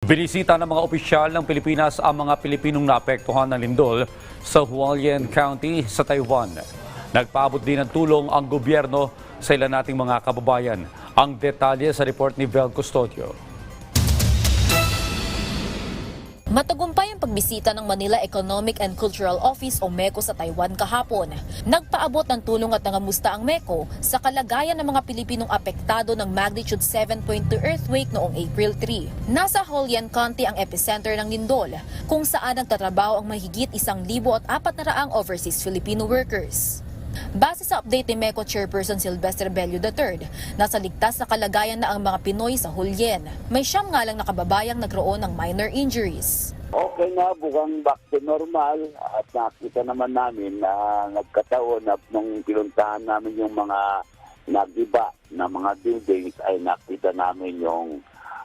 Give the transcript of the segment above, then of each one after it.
Binisita ng mga opisyal ng Pilipinas ang mga Pilipinong naapektuhan ng lindol sa Hualien County sa Taiwan. Nagpaabot din ng tulong ang gobyerno sa ilan nating mga kababayan. Ang detalye sa report ni Vel Custodio. Matagumpay ang pagbisita ng Manila Economic and Cultural Office o MECO sa Taiwan kahapon. Nagpaabot ng tulong at nangamusta ang MECO sa kalagayan ng mga Pilipinong apektado ng magnitude 7.2 earthquake noong April 3. Nasa Holian County ang epicenter ng lindol, kung saan nagtatrabaho ang mahigit isang libo at apat na raang overseas Filipino workers. Base sa update ni MECO Chairperson Sylvester Bello III, nasa ligtas na kalagayan na ang mga Pinoy sa Hulyen. May siyam nga lang na kababayang nagroon ng minor injuries. Okay na, bukang back to normal at nakita naman namin na nagkataon na nung pinuntahan namin yung mga nagiba na mga buildings ay nakita namin yung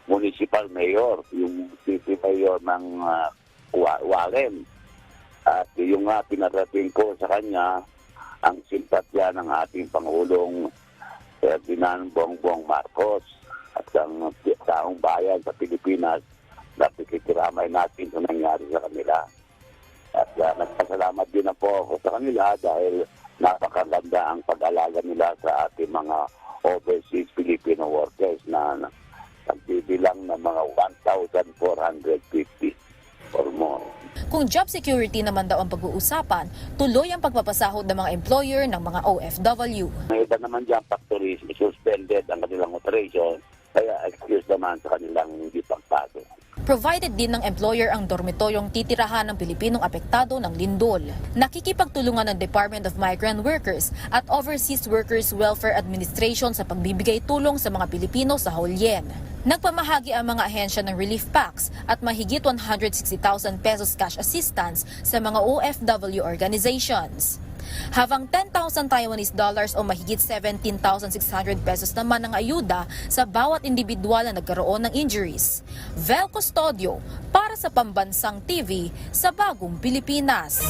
municipal mayor, yung city mayor ng uh, Wa- Warren. At yung nga pinarating ko sa kanya, ang simpatya ng ating Pangulong Ferdinand Bongbong Marcos at ang taong bayan sa Pilipinas na pikikiramay natin sa nangyari sa kanila. At uh, nagpasalamat din po ako sa kanila dahil napakaganda ang pag-alaga nila sa ating mga overseas Filipino workers na Kung job security naman daw ang pag-uusapan, tuloy ang pagpapasahod ng mga employer ng mga OFW. May iba naman dyan factories, suspended ang kanilang operation, kaya excuse naman sa kanilang hindi pagpasok. Provided din ng employer ang dormitoryong titirahan ng Pilipinong apektado ng lindol. Nakikipagtulungan ng Department of Migrant Workers at Overseas Workers Welfare Administration sa pagbibigay tulong sa mga Pilipino sa Holyen. Nagpamahagi ang mga ahensya ng relief packs at mahigit 160,000 pesos cash assistance sa mga OFW organizations. Habang 10,000 Taiwanese dollars o mahigit 17,600 pesos naman ang ayuda sa bawat individual na nagkaroon ng injuries. Vel Custodio para sa Pambansang TV sa Bagong Pilipinas.